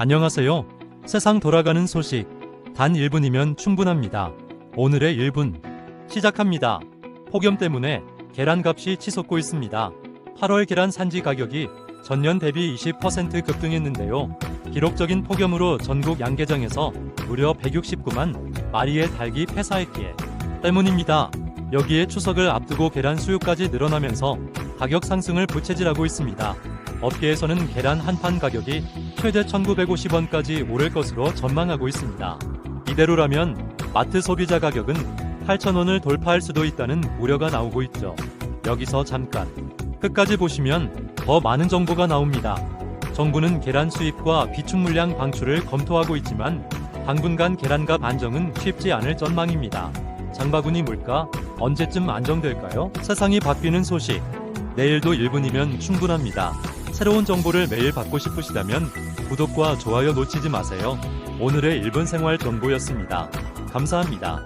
안녕하세요. 세상 돌아가는 소식. 단 1분이면 충분합니다. 오늘의 1분. 시작합니다. 폭염 때문에 계란 값이 치솟고 있습니다. 8월 계란 산지 가격이 전년 대비 20% 급등했는데요. 기록적인 폭염으로 전국 양계장에서 무려 169만 마리의 닭이 폐사했기에 때문입니다. 여기에 추석을 앞두고 계란 수요까지 늘어나면서 가격 상승을 부채질하고 있습니다. 업계에서는 계란 한 판 가격이 최대 1,950원까지 오를 것으로 전망하고 있습니다. 이대로라면 마트 소비자 가격은 8,000원을 돌파할 수도 있다는 우려가 나오고 있죠. 여기서 잠깐 끝까지 보시면 더 많은 정보가 나옵니다. 정부는 계란 수입과 비축 물량 방출을 검토하고 있지만 당분간 계란값 안정은 쉽지 않을 전망입니다. 장바구니 물가 언제쯤 안정될까요? 세상이 바뀌는 소식. 내일도 1분이면 충분합니다. 새로운 정보를 매일 받고 싶으시다면 구독과 좋아요 놓치지 마세요. 오늘의 1분 생활 정보였습니다. 감사합니다.